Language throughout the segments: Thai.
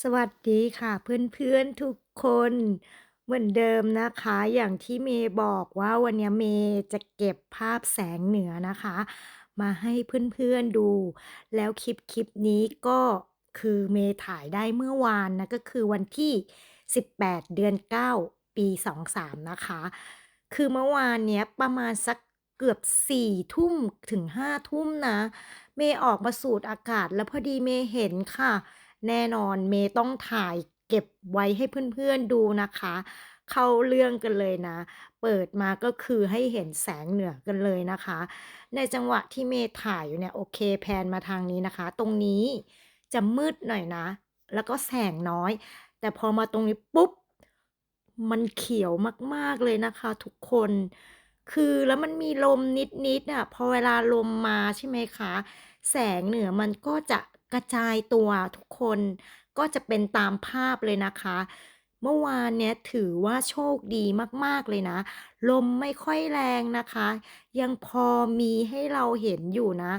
สวัสดีค่ะเพื่อนๆทุกคนเหมือนเดิมนะคะ อย่างที่เมย์บอกว่าวันนี้เมย์จะเก็บภาพแสงเหนือนะคะ มาให้เพื่อนๆดู แล้วคลิปคลิปนี้ก็คือเมย์ถ่ายได้เมื่อวานนะก็คือวันที่ 18 เดือน 9 ปี 23 นะคะ คือเมื่อวานเนี้ยประมาณสักเกือบ4ทุ่มถึง5ทุ่มนะ เมย์ออกมาสูดอากาศแล้วพอดีเมย์เห็นค่ะ แน่นอนเมย์ต้องถ่ายเก็บไว้ให้เพื่อนๆดูนะคะ เข้าเรื่องกันเลยนะ เปิดมาก็คือให้เห็นแสงเหนือกันเลยนะคะ ในจังหวะที่เมย์ถ่ายอยู่เนี่ยโอเคแพนมาทางนี้นะคะ ตรงนี้จะมืดหน่อยนะ แล้วก็แสงน้อย แต่พอมาตรงนี้ปุ๊บ มันเขียวมากๆเลยนะคะทุกคน คือแล้วมันมีลมนิดๆอะพอเวลาลมมาใช่ไหมคะ แสงเหนือมันก็จะ กระจายตัวทุกคนก็จะเป็นตามภาพเลยนะคะ เมื่อวานเนี้ยถือว่าโชคดีมากๆเลยนะ ลมไม่ค่อยแรงนะคะ ยังพอมีให้เราเห็นอยู่นะ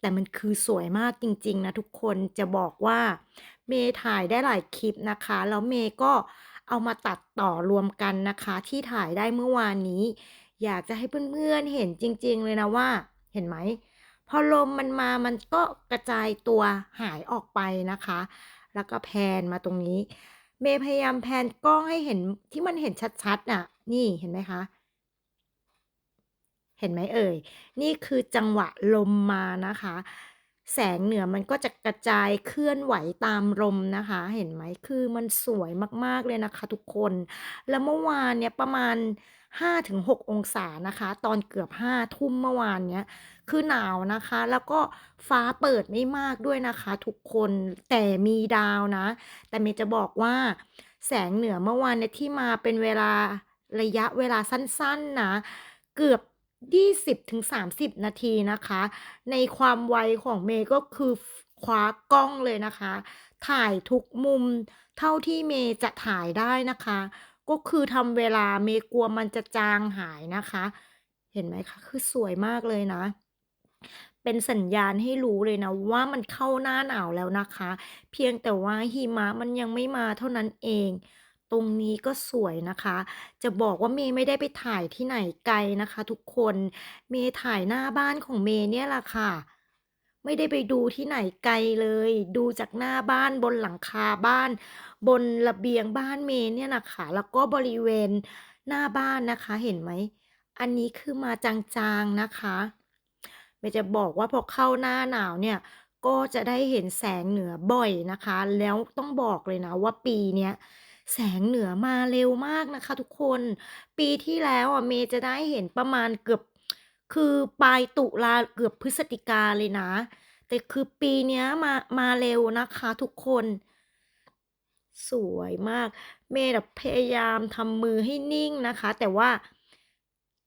แต่มันคือสวยมากจริง ๆ นะทุกคนจะบอกว่า เมย์ถ่ายได้หลายคลิปนะคะ แล้วเมย์ก็เอามาตัดต่อรวมกันนะคะ ที่ถ่ายได้เมื่อวานนี้ อยากจะให้เพื่อนๆเห็นจริง ๆ เลยนะว่า เห็นไหม พอลมมันมามันก็กระจายตัวหายออกไปนะคะ แล้วก็แพนมาตรงนี้ เมย์พยายามแพนกล้องให้เห็นที่มันเห็นชัดๆน่ะ นี่เห็นไหมคะ เห็นไหมเอ่ย นี่คือจังหวะลมมานะคะ แสงเหนือมันก็จะกระจายเคลื่อนไหวตามลมนะคะ เห็นไหมคือมันสวยมากๆเลยนะคะ ทุกคน แล้วเมื่อวานเนี่ยประมาณ 5-6 องศานะคะ ตอนเกือบ 5 ทุ่มเมื่อวานเนี้ย คือหนาวนะคะ แล้วก็ฟ้าเปิดไม่มากด้วยนะคะ ทุกคนแต่มีดาวนะ แต่เมย์จะบอกว่าแสงเหนือเมื่อวานเนี่ยที่มาเป็นเวลาระยะเวลาสั้นๆนะ เกือบ20-30 นาทีนะคะ ในความไวของเมย์ก็คือคว้ากล้องเลยนะคะ ถ่ายทุกมุมเท่าที่เมย์จะถ่ายได้นะคะ ก็คือทำเวลาเมกลัวมันจะจางหายนะคะ เห็นไหมคะ คือสวยมากเลยนะ เป็นสัญญาณให้รู้เลยนะ ว่ามันเข้าหน้าหนาวแล้วนะคะ เพียงแต่ว่าหิมะมันยังไม่มาเท่านั้นเอง ตรงนี้ก็สวยนะคะ จะบอกว่าเมย์ไม่ได้ไปถ่ายที่ไหนไกลนะคะ ทุกคน เมย์ถ่ายหน้าบ้านของเมย์เนี่ยแหละค่ะ ไม่ได้ไปดูที่ไหนไกลเลย ดูจากหน้าบ้านบนหลังคาบ้าน บนระเบียงบ้านเมย์เนี่ยนะคะแล้วก็บริเวณหน้าบ้านนะคะเห็นไหม อันนี้คือมาจางๆนะคะเมจะบอกว่าพอเข้าหน้าหนาวเนี่ยก็จะได้เห็นแสงเหนือบ่อยนะคะ แล้วต้องบอกเลยนะว่าปีเนี้ยแสงเหนือมาเร็วมากนะคะ ทุกคน ปีที่แล้วอะเมย์จะได้เห็นประมาณเกือบ คือปลายตุลาเกือบพฤศจิกาเลยนะ แต่คือปีเนี้ยมามาเร็วนะคะทุกคน สวยมาก เมย์แบบพยายามทำมือให้นิ่งนะคะ แต่ว่า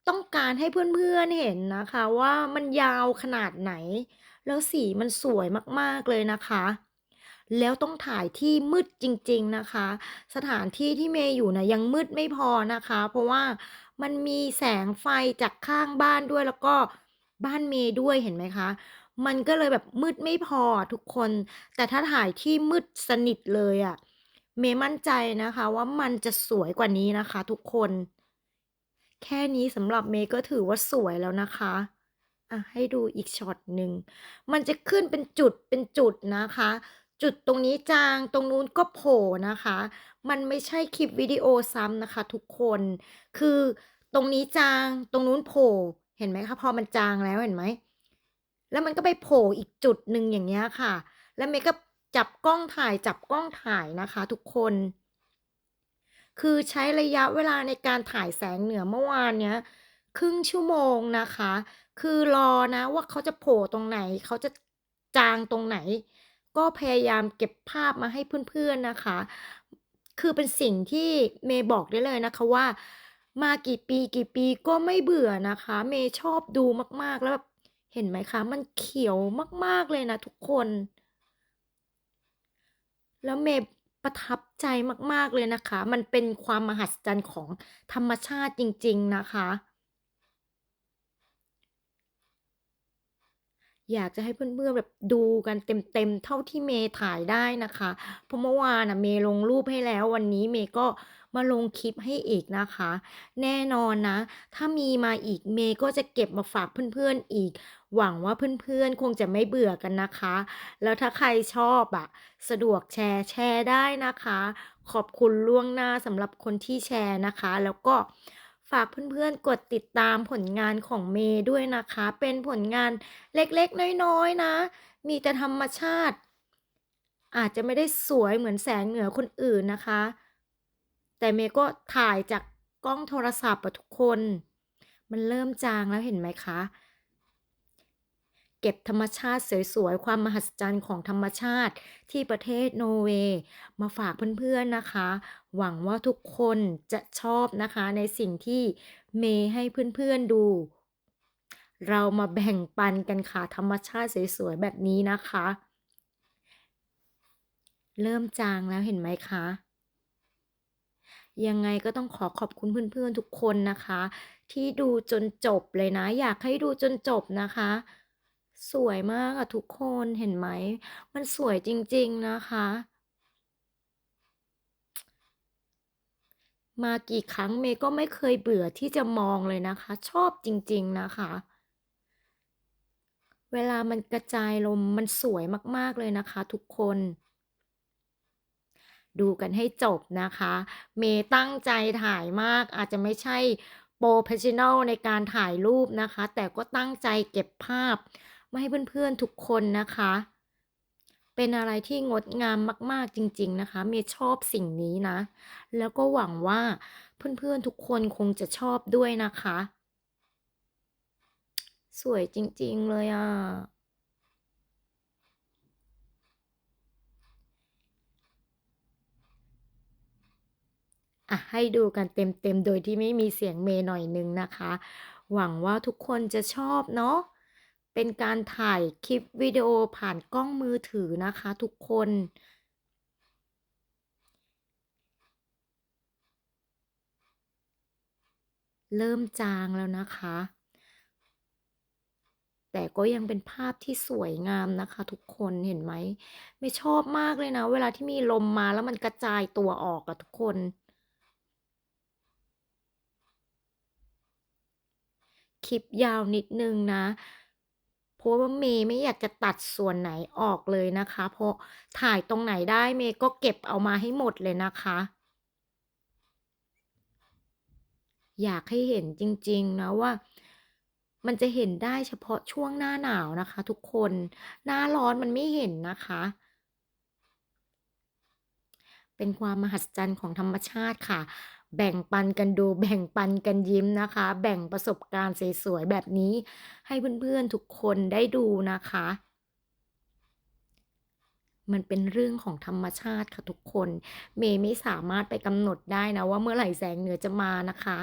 ต้องการให้เพื่อนๆเห็นนะคะ ว่ามันยาวขนาดไหน แล้วสีมันสวยมากๆเลยนะคะ แล้วต้องถ่ายที่มืดจริงๆนะคะ สถานที่ที่เมย์อยู่นะยังมืดไม่พอนะคะ เพราะว่า มันมีแสงไฟจากข้างบ้านด้วยแล้วก็บ้านเมย์ด้วยเห็นไหมคะ มันก็เลยแบบมืดไม่พอทุกคน แต่ถ้าถ่ายที่มืดสนิทเลยอะ เมย์มั่นใจนะคะ ว่ามันจะสวยกว่านี้นะคะ ทุกคน แค่นี้สำหรับเมย์ก็ถือว่าสวยแล้วนะคะอะให้ดูอีกช็อตหนึ่ง มันจะขึ้นเป็นจุดเป็นจุดนะคะ จุดตรงนี้จางตรงนู้นก็โผล่นะคะ มันไม่ใช่คลิปวิดีโอซ้ำนะคะ ทุกคน คือตรงนี้จางตรงนู้นโผล่เห็นไหมคะพอมันจางแล้วเห็นไหมแล้วมันก็ไปโผล่อีกจุดหนึ่งอย่างเงี้ยค่ะ แล้วเมย์ก็จับกล้องถ่ายจับกล้องถ่ายนะคะ ทุกคน คือใช้ระยะเวลาในการถ่ายแสงเหนือเมื่อวานเนี้ยครึ่งชั่วโมงนะคะ คือรอนะว่าเขาจะโผล่ตรงไหน เขาจะจางตรงไหน ก็พยายามเก็บภาพมาให้เพื่อนๆนะคะ คือเป็นสิ่งที่เมย์บอกได้เลยนะคะว่า มากี่ปีกี่ปีก็ไม่เบื่อนะคะ เมย์ชอบดูมากๆแล้วแบบเห็นไหมคะ มันเขียวมากๆเลยนะทุกคน แล้วเมย์ประทับใจมากๆเลยนะคะ มันเป็นความมหัศจรรย์ของธรรมชาติจริง ๆ นะคะ อยากจะให้เพื่อนๆแบบดูกันเต็มๆเท่าที่เมย์ถ่ายได้นะคะเพราะเมื่อวานน่ะเมย์ลงรูปให้แล้ว วันนี้เมย์ก็มาลงคลิปให้อีกนะคะ แน่นอนนะ ถ้ามีมาอีกเมย์ก็จะเก็บมาฝากเพื่อนๆอีก หวังว่าเพื่อนๆคงจะไม่เบื่อกันนะคะ แล้วถ้าใครชอบอะสะดวกแชร์แชร์ได้นะคะ ขอบคุณล่วงหน้าสำหรับคนที่แชร์นะคะ แล้วก็ ฝากเพื่อนๆกดติดตามผลงานของเมย์ด้วยนะคะ เป็นผลงานเล็กๆ น้อยๆนะ มีแต่ธรรมชาติ อาจจะไม่ได้สวยเหมือนแสงเหนือคนอื่นนะคะ แต่เมย์ก็ถ่ายจากกล้องโทรศัพท์อะทุกคน มันเริ่มจางแล้วเห็นไหมคะ เก็บธรรมชาติสวยๆ ความมหัศจรรย์ของธรรมชาติที่ประเทศโนเวย์มาฝากเพื่อนๆนะคะ หวังว่าทุกคนจะชอบนะคะในสิ่งที่เมย์ให้เพื่อนๆดู เรามาแบ่งปันกันค่ะ ธรรมชาติสวยๆ แบบนี้นะคะ เริ่มจางแล้วเห็นไหมคะยังไงก็ต้องขอขอบคุณเพื่อนๆทุกคนนะคะ ที่ดูจนจบเลยนะ อยากให้ดูจนจบนะคะ สวยมากอะทุกคนเห็นไหม มันสวยจริง ๆ นะคะ มากี่ครั้งเมย์ก็ไม่เคยเบื่อที่จะมองเลยนะคะ ชอบจริง ๆ นะคะ เวลามันกระจายลมมันสวยมาก ๆ เลยนะคะ ทุกคน ดูกันให้จบนะคะ เมย์ตั้งใจถ่ายมากอาจจะไม่ใช่โปรเฟชชั่นอลในการถ่ายรูปนะคะ แต่ก็ตั้งใจเก็บภาพ มาให้เพื่อนๆทุกคนนะคะ เป็นอะไรที่งดงามมาก ๆจริง ๆ นะคะ เมย์ชอบสิ่งนี้นะ แล้วก็หวังว่าเพื่อนๆทุกคนคงจะชอบด้วยนะคะ สวยจริง ๆ เลยอะอะให้ดูกันเต็มๆ โดยที่ไม่มีเสียงเมย์หน่อยนึงนะคะ หวังว่าทุกคนจะชอบเนาะ เป็นการถ่ายคลิปวิดีโอผ่านกล้องมือถือนะคะทุกคน เริ่มจางแล้วนะคะ แต่ก็ยังเป็นภาพที่สวยงามนะคะ ทุกคนเห็นไหม ไม่ชอบมากเลยนะ เวลาที่มีลมมาแล้วมันกระจายตัวออกอะทุกคนคลิปยาวนิดนึงนะ ราะว่าเมย์ไม่อยากจะตัดส่วนไหนออกเลยนะคะ เพราะถ่ายตรงไหนได้เมย์ก็เก็บเอามาให้หมดเลยนะคะ อยากให้เห็นจริง ๆ นะว่ามันจะเห็นได้เฉพาะช่วงหน้าหนาวนะคะ ทุกคนหน้าร้อนมันไม่เห็นนะคะ เป็นความมหัศจรรย์ของธรรมชาติค่ะ แบ่งปันกันดู แบ่งปันกันยิ้มนะคะ แบ่งประสบการณ์สวยๆแบบนี้ ให้เพื่อนๆทุกคนได้ดูนะคะ มันเป็นเรื่องของธรรมชาติค่ะทุกคน เมย์ไม่สามารถไปกำหนดได้นะ ว่าเมื่อไหร่แสงเหนือจะมานะคะ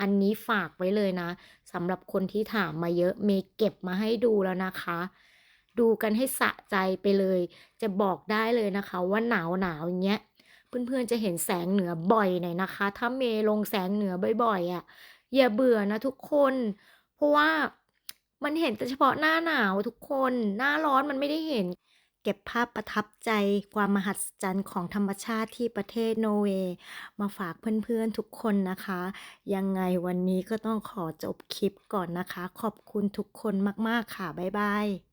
อันนี้ฝากไว้เลยนะสำหรับคนที่ถามมาเยอะ เมย์เก็บมาให้ดูแล้วนะคะดูกันให้สะใจไปเลย จะบอกได้เลยนะคะว่าหนาวหนาวอย่างเงี้ย เพื่อนๆจะเห็นแสงเหนือบ่อยหน่อยนะคะ ถ้าเมลงแสงเหนือบ่อยๆอะ่ะอย่าเบื่อนะทุกคน เพราะว่ามันเห็นแต่เฉพาะหน้าหนาวทุกคน หน้าร้อนมันไม่ได้เห็น เก็บภาพประทับใจความมหัศจรรย์ของธรรมชาติที่ประเทศโนเวย์มาฝากเพื่อนๆทุกคนนะคะ ยังไงวันนี้ก็ต้องขอจบคลิปก่อนนะคะ ขอบคุณทุกคนมากๆค่ะ บ๊ายบาย